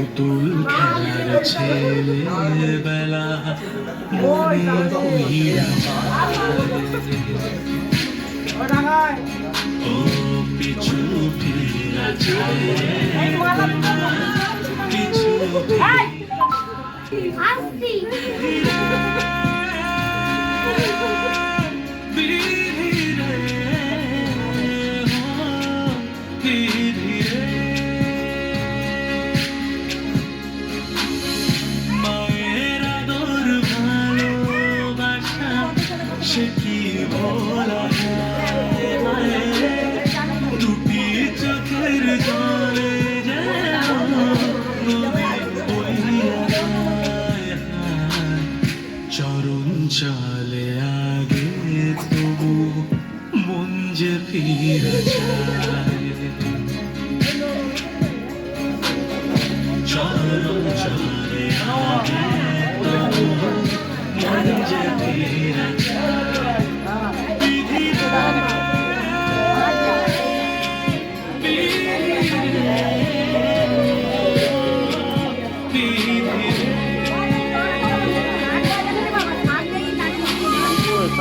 পুতুল খেলার ছেলে বেলা হইয়া যায়। ও পিছু ফিরা পিছু চরণ চলে আগে তবু মন যে ফিরে যায়। চরণ চলে আগে তবু মন যে ফিরে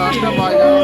రాష్ట్ర భాష